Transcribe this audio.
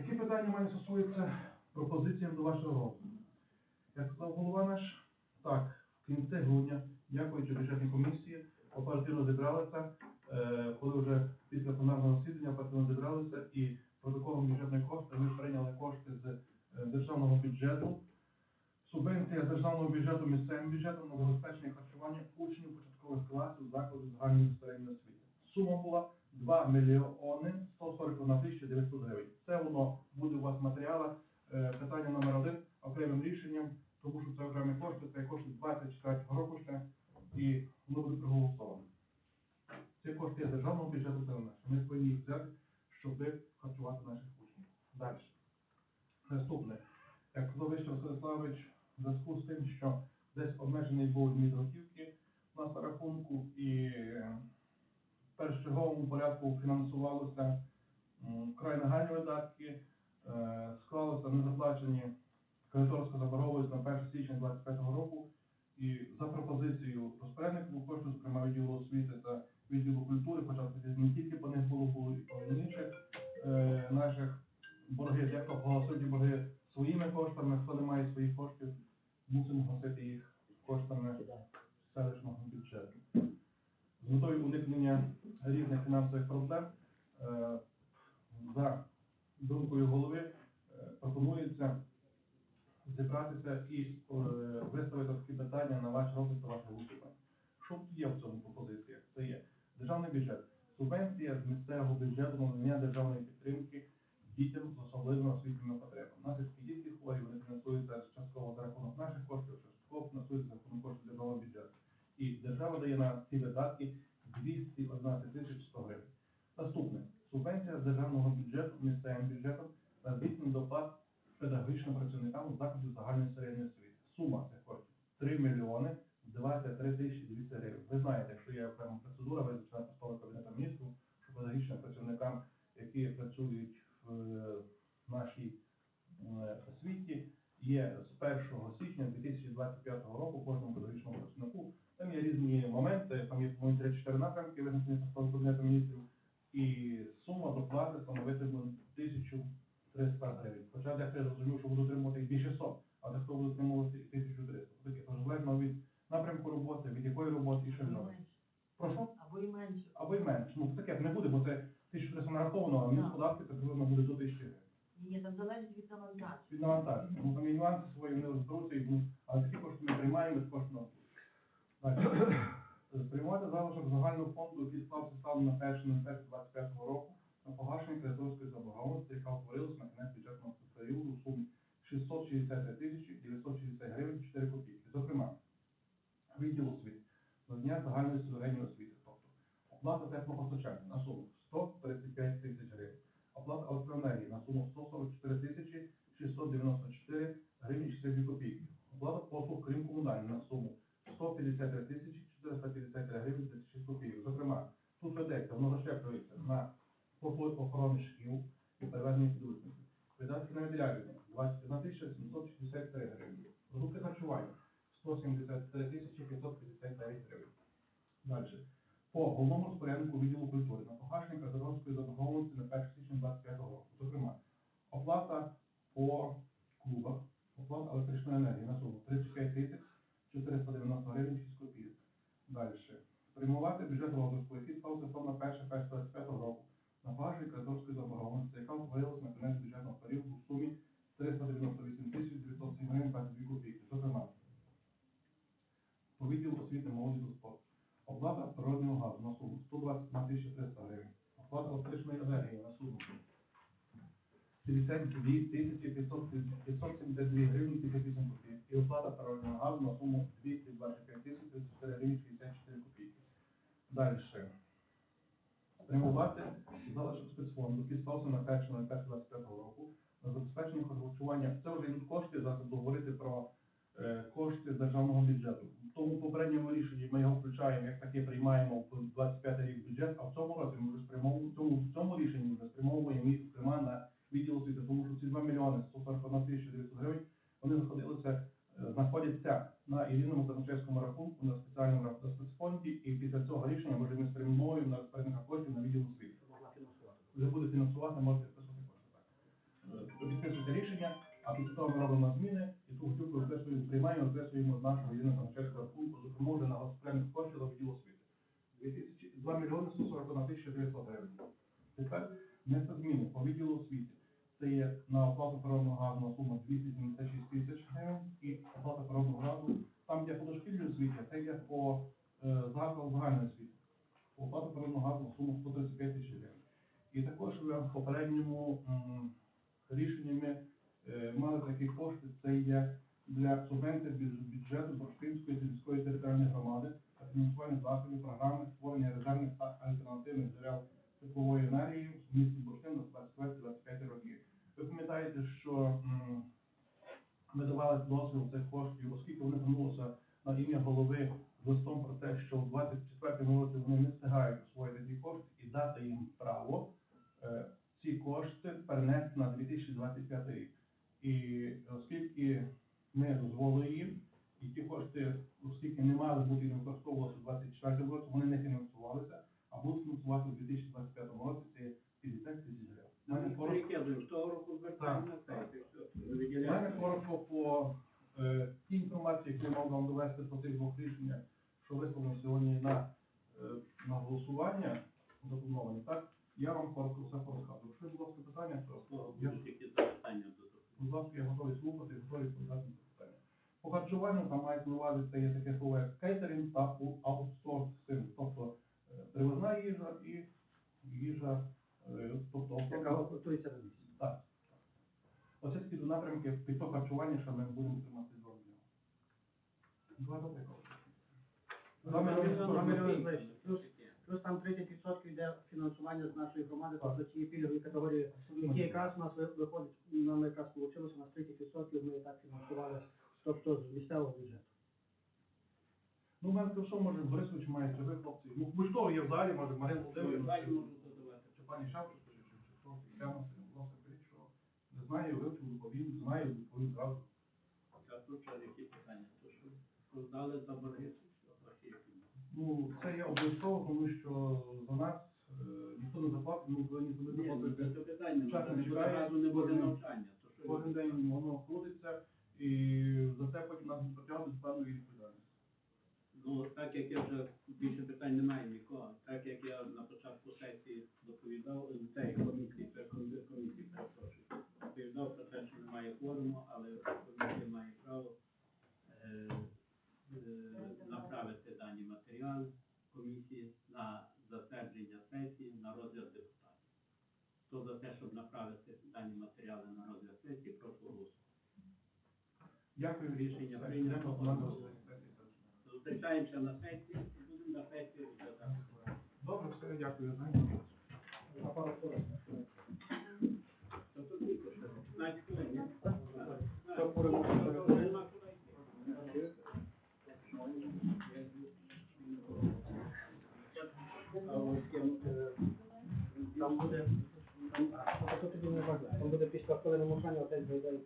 Які питання в мене стосуються пропозиціям до вашого розгляду? Як сказав голова наш, так, в кінці грудня, дякуючи бюджетній комісії, оперативно зібралися, е, коли вже після пленарного засідання оперативно зібралися і протоколом бюджетної кошти ми прийняли кошти з е, державного бюджету, субвенція державного бюджету місцевим бюджетом на забезпечення харчування учнів початкових класів закладів загальної середньої освіти. Сума була 2 мільйони 141 тисяча 900 гривень. Це воно буде у вас в матеріалах. Е, Питання номер один окремим рішенням, тому що це окремі кошти, це кошти 24 року ще, і воно буде проголосовано. Ці кошти є державного бюджету, це не наше. Ми повинні їх взяти, щоб харчувати наших учнів. Далі. Наступне. Як казав Вищий Василь в зв'язку з тим, що десь обмежений був ліміт готівки у нас на рахунку, і е, в фінансувалося м, вкрай нагальні видатки, е, склалося незаплачені кредиторська заборгованість на 1 січня 2025 року. І за пропозицією розпорядників коштів, зокрема відділу освіти та відділу культури, хоча не тільки по них було, було і по інших е, наших борги, погасив ті борги своїми коштами, хто не має своїх коштів, мусимо гасити їх коштами селищного бюджету. З метою уникнення різних фінансових проблем, е, за думкою голови, е, пропонується зібратися і е, виставити такі питання на ваш розгляд та ваше. Що є в цьому пропозиціях? Це є державний бюджет, субвенція з місцевого бюджету надання державної підтримки дітям з особливими освітніми потребами. У нас є дітки хворі, вони фінансуються частково за рахунок наших коштів, частково фінансуються за рахунок коштів державного бюджету. І держава дає на ці видатки 211 тисяч 100 гривень. Наступне. Субвенція з державного бюджету місцевим бюджетом на здійснення доплат педагогічним працівникам закладів загальної середньої освіти. Сума цих коштів 3 мільйони 23 тисячі 200 гривень. Ви знаєте, що є окрема процедура визначена постановою Кабінету міністрів, що педагогічним працівникам, які працюють в е, нашій е, освіті, є з 1 січня 2025 року кожному педагогічному працівнику. Там є різні моменти, там є по-моєму, 3-4 напрямки, визначені постановою Кабінету міністрів, і сума доплати становитиме 1300 гривень. Хоча дехто я зрозумів, що буду отримувати і більше 100, а дехто буде отримувати і 1300. Таке, тож залежно від напрямку роботи, від якої роботи і що робити. менше. Прошу? Або і менше. Або й менше. Ну, таке не буде, бо це 1300 нараховано, а мінус Так. податки це приблизно буде до 1000 гривень. Ні, ні, там залежить від навантаження. Від навантаження. Ну, там є нюанси свої, вони розберуться, і, ну, але такі кошти ми приймаємо, без коштів Далі. Сприймати залишок загального фонду, який склався станом на 1.01.25 року на погашення кредиторської заборгованості, яка утворилась на кінець бюджетного періоду у сумі 663 тисячі 960 гривень 4 копійки. Зокрема, відділ освіти, надання загальної середньої освіти, тобто оплата теплопостачання на суму 135 тисяч гривень, оплата електроенергії на суму 144 тисячі 694 гривні 62 копійки, оплата послуг крім комунальних на суму 153 тисячі 453 гривень 36 копійок. Зокрема, тут ведеться, воно розщеплюється на послуги охорони шкіл і перевезення підручників. Видатки на відрядження 21 тисяча 763 гривні. Продукти харчування 173 тисячі 559 гривень. Далі. По головному розпоряднику відділу культури на погашення кредиторської заборгованості на 1 січня 25 року. Зокрема, оплата по клубах, оплата електричної енергії на суму 35 тисяч 490 гривень 6 копійок. Далі. Спрямувати бюджет розвитку, який станом на 1 25 року на погашення кредиторської заборгованості, яка утворилась на кінець бюджетного періоду в сумі 398 тисяч 907 гривень 22 копійки. Зокрема, по відділу освіти молоді та спорту. Оплата природнього газу на суму 121 тисяча 300 гривень. Оплата електричної енергії на суму 52 тисячі 572 гривні 58 копійок. І оплата природнього газу на суму 225 тисяч 34 гривні 64 копійки. Далі. Спрямувати залишок спецфонду, який стався на 1.01.25 року на забезпечення харчування. Це вже кошти, зараз говорити про е, кошти державного бюджету. В тому попередньому рішенні ми його включаємо, як таке приймаємо в 25 рік бюджет, а в цьому році ми вже спрямовуємо, в цьому рішенні ми вже спрямовуємо їх, зокрема, на відділ освіти, тому що ці 2 мільйони 141 тисяча 900 гривень, вони знаходилися, е, знаходяться на єдиному казначейському рахунку, на спеціальному спецфонді, і після цього рішення ми вже ми спрямовуємо на розпорядника коштів на відділ освіти. Вже буде фінансувати, можете вписати кошти. Так. ви підписуєте рішення, а після того ми робимо зміни, і ту готівку приймаємо, виписуємо з нашого єдиного канцелярського рахунку, зокрема вже на госпітальних коштів до відділу освіти. 2000 2 мільйони 141 тисяча 900 гривень. Тепер внести зміни по відділу освіти. Це є на оплату природного газу на суму 276 тисяч гривень і оплата природного газу. Там є по дошкільній освіті, це йде по е, закладу загальної освіти. Оплата природного газу суму 135 тисяч гривень. І також в попередньому рішенні ми е, мали такі кошти, це є для субвенції бюдж- бюджету Бурштинської сільської територіальної громади та фінансування заходів програми створення резервних та альтернативних джерел теплової енергії в місті Бурштин на 24-25 роки. Ви пам'ятаєте, що м, ми давали дозвіл цих коштів, оскільки вони звернулися на ім'я голови з листом про те, що в 24-му році вони не встигають освоїти ці кошти і дати їм право е, ці кошти перенести на 2025 рік. І оскільки ми дозволили їм, і ті кошти, оскільки не мали бути і не використовувалися у 24 році, вони не фінансувалися, а будуть фінансувати у 2025 році це 50 тисяч гривень. У мене коротко- Перекидуємо, з того року звертаємо на сесію, все, у мене виділяємо. коротко по е, тій інформації, яку я мав вам довести по цих двох рішеннях, що висловлено сьогодні на, е, на голосування запропоновані, так? Я вам коротко все порозказую. Якщо, будь ласка, питання, то я, будуть які запитання будь ласка, я готовий слухати, готовий відповідати на питання. По харчуванню там мається на увазі, це є таке слово як кейтерінг та аутсорсинг, тобто е, привозна їжа і їжа, е, тобто готується на місці. так. Оце такі напрямки під то харчування, що ми будемо тримати з вами. Два добре. Два Два мільйони. Плюс, там 30% йде фінансування з нашої громади, тобто ті пільгові категорії, які якраз у нас виходить, нам якраз вийшло, у нас 30% ми і так фінансували, тобто з місцевого бюджету. Ну, мене то що, може, Борисович має, ви, хлопці? Ну, будь-хто є в залі, може, Марина Володимирівна, чи, пані Шевченко, чи, хто, будь ласка, беріть, що не знаю, вивчив, доповім, знаю, доповім зразу. А тут які питання? То що роздали за борги? Ну, це є обов'язково, тому що за нас е, ніхто не заплатить, ми повинні собі Ні, ну, заплатити. це питання, Час не не буде чекає, разу, не буде кожен- навчання. То що Кожен день воно крутиться, і за це потім нас не притягнуть з певною відповідальністю. Ну, так як я вже більше питань немає нікого, так як я на початку сесії доповідав, е, цієї комісії, це комісії, комісії, перепрошую, доповідав про те, що немає кворуму, але комісія має право е, направити дані матеріали комісії на затвердження сесії на розгляд депутатів. Хто за те, щоб направити дані матеріали на розгляд сесії, прошу голосувати. Дякую, Рішення прийнято. Зустрічаємося на сесії, будемо на сесії розглядати. Добре, все, дякую. Знаєте, Апаратура. Тобто тільки що 15 хвилин,